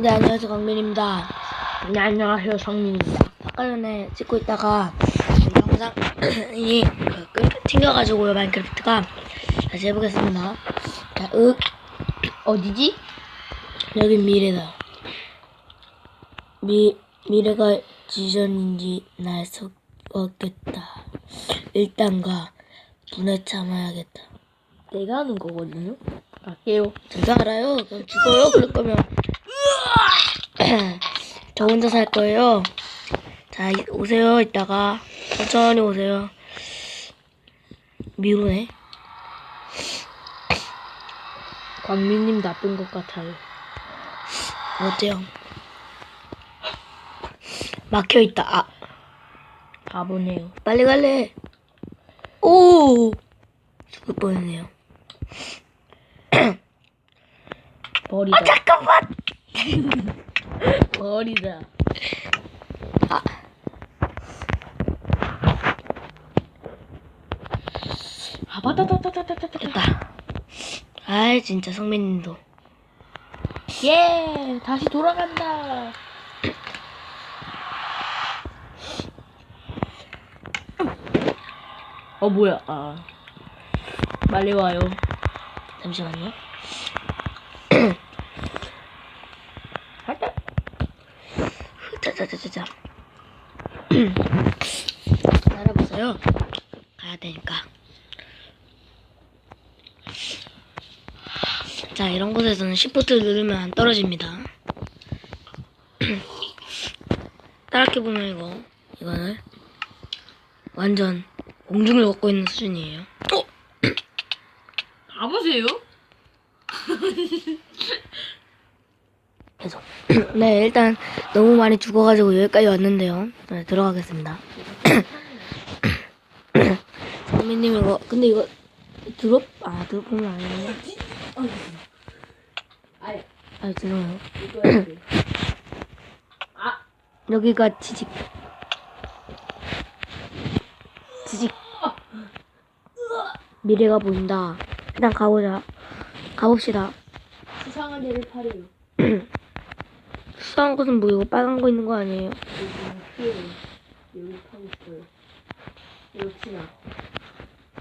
네, 안녕하세요. 강민입니다. 네, 안녕하세요. 성민입니다. 아까 전에 찍고 있다가 영상이 그 끊- 튕겨가지고요, 마인크래프트가. 다시 해보겠습니다. 자, 윽. 어디지? 여긴 미래다. 미, 미래가 지전인지 날수 없겠다. 일단 가 분에 참아야겠다. 내가 하는 거거든요. 갈게요. 제가 알아요. 그럼 죽어요. 그럴 거면. 저 혼자 살 거예요. 자, 이- 오세요. 이따가. 천천히 오세요. 미루네. 광민님 나쁜 것 같아요. 어때요? 막혀 있다. 아, 바보네요. 빨리 갈래. 오! 죽을 뻔했네요. 버리다. 아, 잠깐만! 버리다. 아. 아, 바다다다다다다다. 됐다. 아이, 진짜 성민님도. 예! 다시 돌아간다. 어, 뭐야. 아. 빨리 와요. 잠시만요. 살짝. 자자자자자. 따라보세요. 가야 되니까. 자, 이런 곳에서는 시프트 누르면 안 떨어집니다. 따라해 보면 이거 이거는 완전 공중을 걷고 있는 수준이에요. 어? 가보세요. 네, 일단 너무 많이 죽어가지고 여기까지 왔는데요. 네, 들어가겠습니다. 성민님 이거 근데 이거 드롭 아 드롭은 아니에요. 아이, 아 죄송해요. 아, 여기가 지직. 지직. 미래가 보인다. 일단 가보자. 가봅시다. 수상한 애를 팔아요. 수상한 것은 뭐 이거 빨간 거 있는 거 아니에요? 여기 타고 싶어요. 역시나.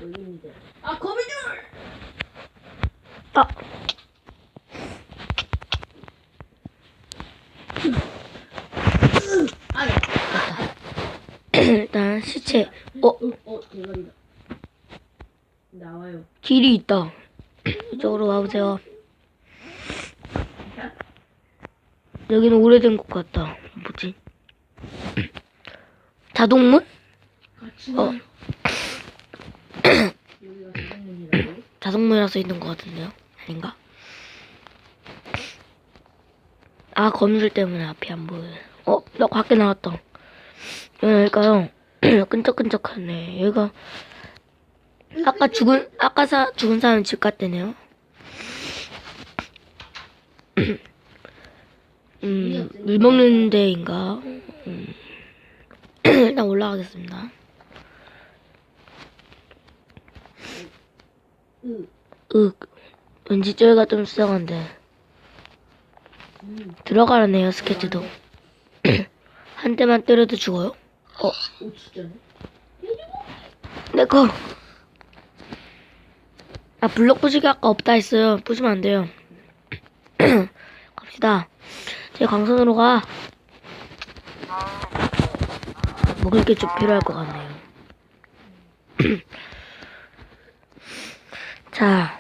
여기입니다. 아, 거미줄! 아. 일단 시체. 어 어, 어, 대가리다. 나와요. 길이 있다. 이쪽으로 와보세요. 여기는 오래된 것 같다. 뭐지? 자동문? 어. 자동문이라 써 있는 것 같은데요? 아닌가? 아, 거미줄 때문에 앞이 안 보여요. 어, 나 밖에 나왔다. 여기까요. 끈적끈적하네. 여기가 아까 죽은 아까 사 죽은 사람 집 같대네요. 음, 물 먹는 데인가? 음. 일단 올라가겠습니다. 응. 으, 왠지 저기가 좀 수상한데. 음. 들어가라네요, 스케치도. 한 대만 때려도 죽어요? 어? 내 거. 아, 블록 부시기 아까 없다 했어요. 부시면 안 돼요. 갑시다. 제 광선으로 가. 먹을 게 좀 필요할 것 같네요. 자,